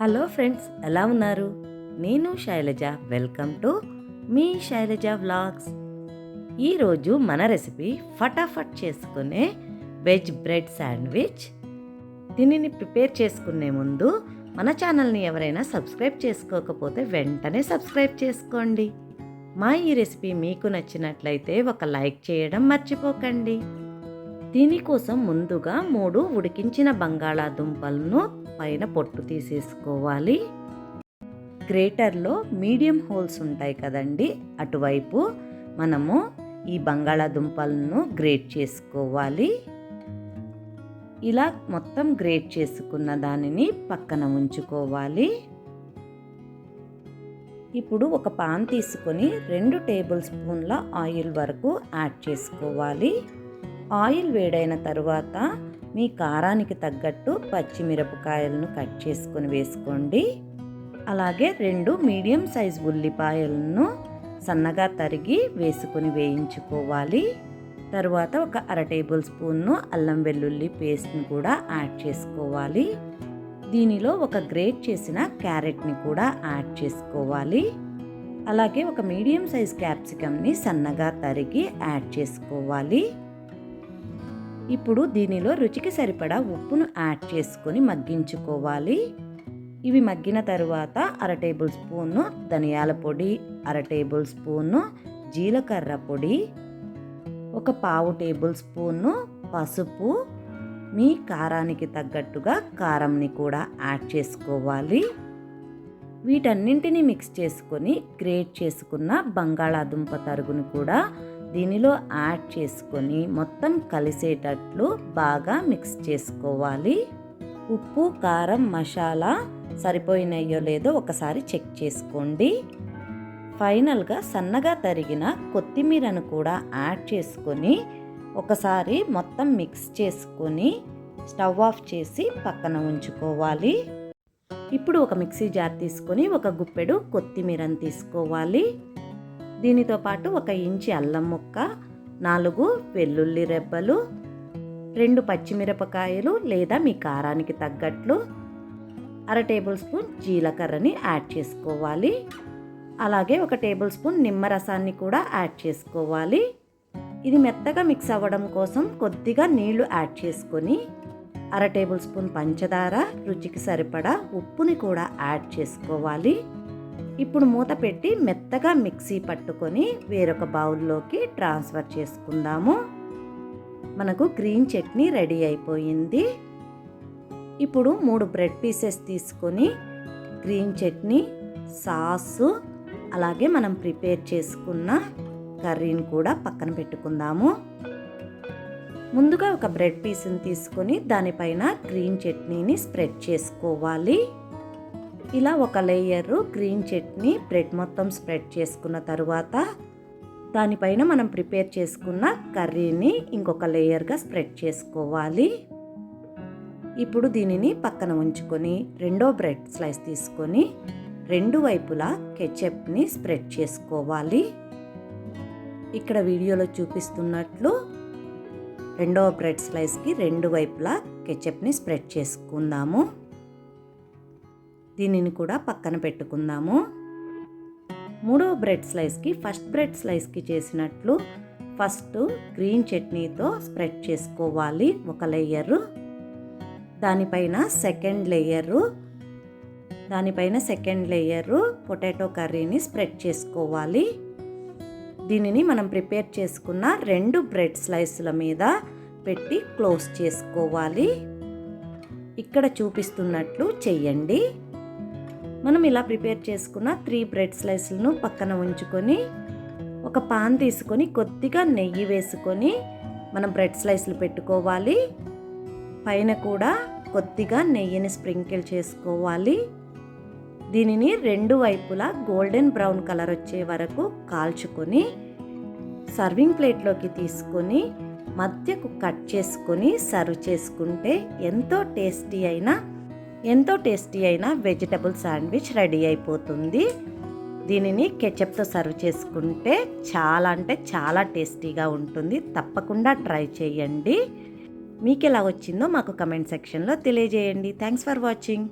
Hello friends ఎలా ఉన్నారు? నేను శైలజ. వెల్కమ్ టు మీ శైలజ వ్లాగ్స్. ఈరోజు మన రెసిపీ ఫటాఫట్ చేసుకునే వెజ్ బ్రెడ్ శాండ్విచ్. దీనిని ప్రిపేర్ చేసుకునే ముందు మన ఛానల్ని ఎవరైనా సబ్స్క్రైబ్ చేసుకోకపోతే వెంటనే సబ్స్క్రైబ్ చేసుకోండి. మా ఈ రెసిపీ మీకు నచ్చినట్లయితే ఒక లైక్ చేయడం మర్చిపోకండి. దీనికోసం ముందుగా మూడు ఉడికించిన బంగాళాదుంపలను పైన పొట్టు తీసేసుకోవాలి. గ్రేటర్లో మీడియం హోల్స్ ఉంటాయి కదండి అటువైపు మనము ఈ బంగాళాదుంపలను గ్రేట్ చేసుకోవాలి. ఇలా మొత్తం గ్రేట్ చేసుకున్న దానిని పక్కన ఉంచుకోవాలి. ఇప్పుడు ఒక పాన్ తీసుకొని రెండు టేబుల్ స్పూన్ల ఆయిల్ వరకు యాడ్ చేసుకోవాలి. ఆయిల్ వేడైన తరువాత మీ కారానికి తగ్గట్టు పచ్చిమిరపకాయలను కట్ చేసుకొని వేసుకోండి. అలాగే రెండు మీడియం సైజ్ ఉల్లిపాయలను సన్నగా తరిగి వేసుకొని వేయించుకోవాలి. తరువాత ఒక అర టేబుల్ స్పూన్ను అల్లం వెల్లుల్లి పేస్ట్ని కూడా యాడ్ చేసుకోవాలి. దీనిలో ఒక గ్రేట్ చేసిన క్యారెట్ని కూడా యాడ్ చేసుకోవాలి. అలాగే ఒక మీడియం సైజ్ క్యాప్సికమ్ని సన్నగా తరిగి యాడ్ చేసుకోవాలి. ఇప్పుడు దీనిలో రుచికి సరిపడా ఉప్పును యాడ్ చేసుకొని మగ్గించుకోవాలి. ఇవి మగ్గిన తరువాత అర టేబుల్ స్పూను ధనియాల పొడి అర టేబుల్ స్పూను జీలకర్ర పొడి ఒక పావు టేబుల్ స్పూను పసుపు మీ కారానికి తగ్గట్టుగా కారంని కూడా యాడ్ చేసుకోవాలి. వీటన్నింటినీ మిక్స్ చేసుకొని గ్రేట్ చేసుకున్న బంగాళాదుంప తరుగును కూడా దీనిలో యాడ్ చేసుకొని మొత్తం కలిసేటట్లు బాగా మిక్స్ చేసుకోవాలి. ఉప్పు కారం మసాలా సరిపోయినాయో లేదో ఒకసారి చెక్ చేసుకోండి. ఫైనల్గా సన్నగా తరిగిన కొత్తిమీరను కూడా యాడ్ చేసుకొని ఒకసారి మొత్తం మిక్స్ చేసుకొని స్టవ్ ఆఫ్ చేసి పక్కన ఉంచుకోవాలి. ఇప్పుడు ఒక మిక్సీ జార్ తీసుకొని ఒక గుప్పెడు కొత్తిమీరను తీసుకోవాలి. దీనితో పాటు ఒక ఇంచి అల్లం ముక్క నాలుగు వెల్లుల్లి రెబ్బలు రెండు పచ్చిమిరపకాయలు లేదా మీ కారానికి తగ్గట్లు అర టేబుల్ స్పూన్ జీలకర్రని యాడ్ చేసుకోవాలి. అలాగే ఒక టేబుల్ స్పూన్ నిమ్మరసాన్ని కూడా యాడ్ చేసుకోవాలి. ఇది మెత్తగా మిక్స్ అవ్వడం కోసం కొద్దిగా నీళ్ళు యాడ్ చేసుకొని అర టేబుల్ స్పూన్ పంచదార రుచికి సరిపడా ఉప్పుని కూడా యాడ్ చేసుకోవాలి. ఇప్పుడు మూత పెట్టి మెత్తగా మిక్సీ పట్టుకొని వేరొక బౌల్లోకి ట్రాన్స్ఫర్ చేసుకుందాము. మనకు గ్రీన్ చట్నీ రెడీ అయిపోయింది. ఇప్పుడు మూడు బ్రెడ్ పీసెస్ తీసుకొని గ్రీన్ చట్నీ సాసు అలాగే మనం ప్రిపేర్ చేసుకున్న కర్రీని కూడా పక్కన పెట్టుకుందాము. ముందుగా ఒక బ్రెడ్ పీస్ని తీసుకొని దానిపైన గ్రీన్ చట్నీని స్ప్రెడ్ చేసుకోవాలి. ఇలా ఒక లేయరు గ్రీన్ చట్నీ బ్రెడ్ మొత్తం స్ప్రెడ్ చేసుకున్న తర్వాత దానిపైన మనం ప్రిపేర్ చేసుకున్న కర్రీని ఇంకొక లేయర్గా స్ప్రెడ్ చేసుకోవాలి. ఇప్పుడు దీనిని పక్కన ఉంచుకొని రెండో బ్రెడ్ స్లైస్ తీసుకొని రెండు వైపులా కెచప్ని స్ప్రెడ్ చేసుకోవాలి. ఇక్కడ వీడియోలో చూపిస్తున్నట్లు రెండవ బ్రెడ్ స్లైస్కి రెండు వైపులా కెచప్ని స్ప్రెడ్ చేసుకుందాము. దీనిని కూడా పక్కన పెట్టుకుందాము. మూడవ బ్రెడ్ స్లైస్కి ఫస్ట్ బ్రెడ్ స్లైస్కి చేసినట్లు ఫస్ట్ గ్రీన్ చట్నీతో స్ప్రెడ్ చేసుకోవాలి ఒక లేయరు. దానిపైన సెకండ్ లేయరు. దానిపైన సెకండ్ లేయరు పొటాటో కర్రీని స్ప్రెడ్ చేసుకోవాలి. దీనిని మనం ప్రిపేర్ చేసుకున్న రెండు బ్రెడ్ స్లైస్ల మీద పెట్టి క్లోజ్ చేసుకోవాలి. ఇక్కడ చూపిస్తున్నట్లు చెయ్యండి. మనం ఇలా ప్రిపేర్ చేసుకున్న త్రీ బ్రెడ్ స్లైస్లను పక్కన ఉంచుకొని ఒక పాన్ తీసుకొని కొద్దిగా నెయ్యి వేసుకొని మనం బ్రెడ్ స్లైస్లు పెట్టుకోవాలి. పైన కూడా కొద్దిగా నెయ్యిని స్ప్రింకిల్ చేసుకోవాలి. దీనిని రెండు వైపులా గోల్డెన్ బ్రౌన్ కలర్ వచ్చే వరకు కాల్చుకొని సర్వింగ్ ప్లేట్లోకి తీసుకొని మధ్యకు కట్ చేసుకొని సర్వ్ చేసుకుంటే ఎంతో టేస్టీ అయిన ఎంతో టేస్టీ అయిన వెజిటబుల్ శాండ్విచ్ రెడీ అయిపోతుంది. దీనిని కెచప్తో సర్వ్ చేసుకుంటే చాలా అంటే చాలా టేస్టీగా ఉంటుంది. తప్పకుండా ట్రై చేయండి. మీకు ఎలా వచ్చిందో మాకు కమెంట్ సెక్షన్లో తెలియజేయండి. Thanks for watching.